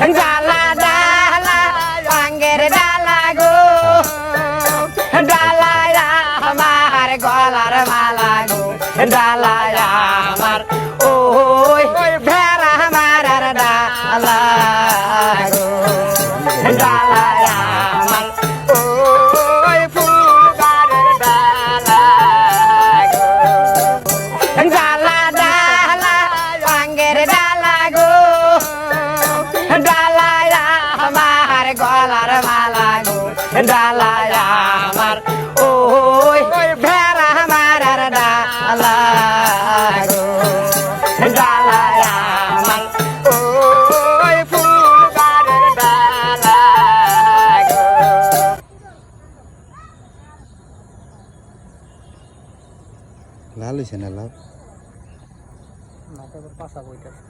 ডালা ডালা রঙের ডালা গো। ডালায় আমার গলার মালা গো। ডালায় আমার, ওই ভেড়া আমার ডালা গলার মালা গো ডালায় আমার। ওই ভেড়া আমার ডালা গো ডালায় আমার। ডালা গো। লাল হয়েছে না লাভ পাশা বইতেছে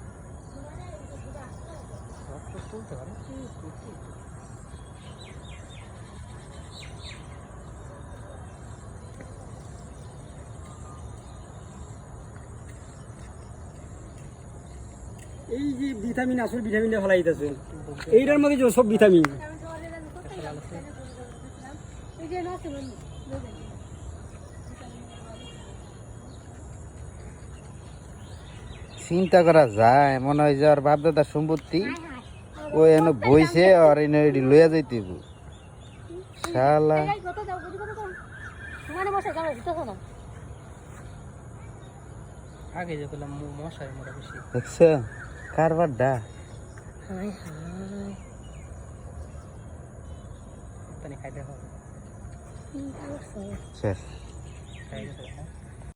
এই যে ভিটামিন আসল ভিটামিনটা ফেলাইতেছে এইটার মধ্যে যে সব ভিটামিন। চিন্তা করা যায়, মনে হয় যে বাপ দাদার সম্পত্তি। ও এন বইছে আর এনে এটি লইয়া যাইতে। শালা। আগে যে বললাম ম- মোটা বেশি। দেখছ? কারবার ডা পানি খাইতে হবে। শেষ। খাই গেছে